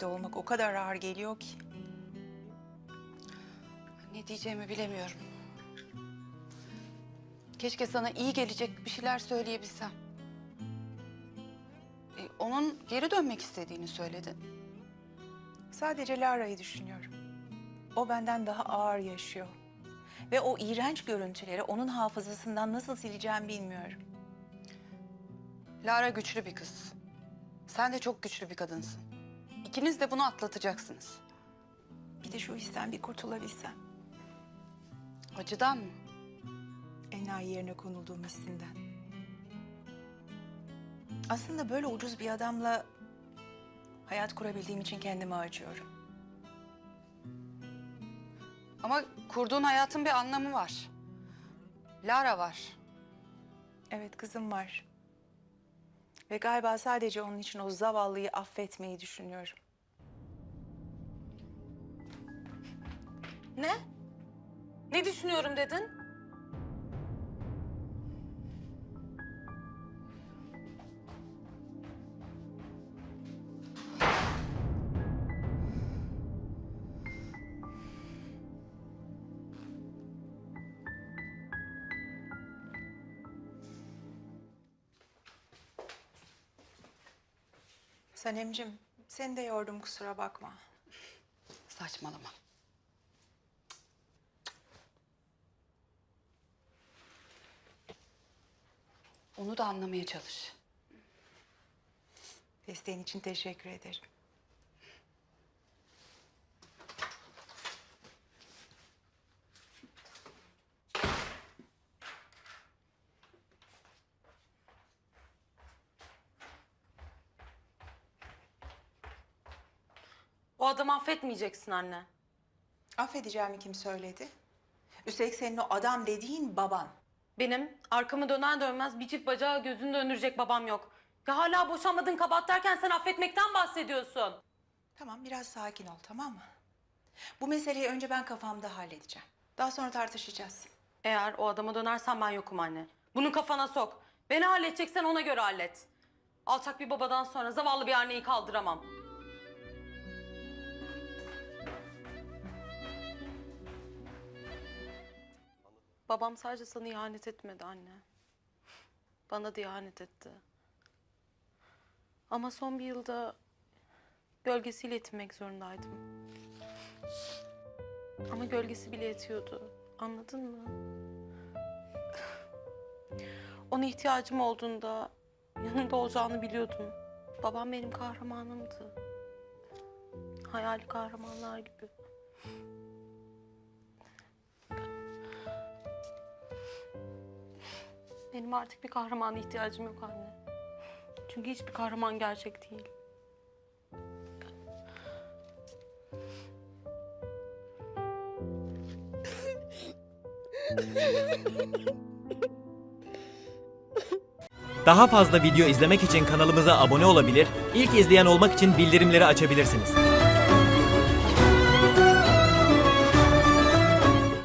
birlikte olmak o kadar ağır geliyor ki. Ne diyeceğimi bilemiyorum. Keşke sana iyi gelecek bir şeyler söyleyebilsem. E, onun geri dönmek istediğini söyledin. Sadece Lara'yı düşünüyorum. O benden daha ağır yaşıyor. Ve o iğrenç görüntüleri onun hafızasından nasıl sileceğim bilmiyorum. Lara güçlü bir kız. Sen de çok güçlü bir kadınsın. İkiniz de bunu atlatacaksınız. Bir de şu histen bir kurtulabilsem. Acıdan mı? Enayi yerine konulduğum hissinden. Aslında böyle ucuz bir adamla hayat kurabildiğim için kendime acıyorum. Ama kurduğun hayatın bir anlamı var. Lara var. Evet kızım var. Ve galiba sadece onun için o zavallıyı affetmeyi düşünüyorum. Ne? Ne düşünüyorum dedin? Sanemcim, seni de yordum kusura bakma. Saçmalama. Onu da anlamaya çalış. Desteğin için teşekkür ederim. O adamı affetmeyeceksin anne. Affedeceğimi kim söyledi? Üstelik senin o adam dediğin baban. Benim arkamı döner dönmez bir çift bacağı gözünü döndürecek babam yok. Ya hala boşanmadın kabahat derken sen affetmekten bahsediyorsun. Tamam biraz sakin ol tamam mı? Bu meseleyi önce ben kafamda halledeceğim. Daha sonra tartışacağız. Eğer o adama dönersen ben yokum anne. Bunu kafana sok. Beni halledeceksen ona göre hallet. Alçak bir babadan sonra zavallı bir anneyi kaldıramam. Babam sadece sana ihanet etmedi anne. Bana da ihanet etti. Ama son bir yılda gölgesiyle yetinmek zorundaydım. Ama gölgesi bile yetiyordu. Anladın mı? Ona ihtiyacım olduğunda yanımda olacağını biliyordum. Babam benim kahramanımdı. Hayali kahramanlar gibi. Benim artık bir kahramana ihtiyacım yok anne. Çünkü hiçbir kahraman gerçek değil. Daha fazla video izlemek için kanalımıza abone olabilir, ilk izleyen olmak için bildirimleri açabilirsiniz.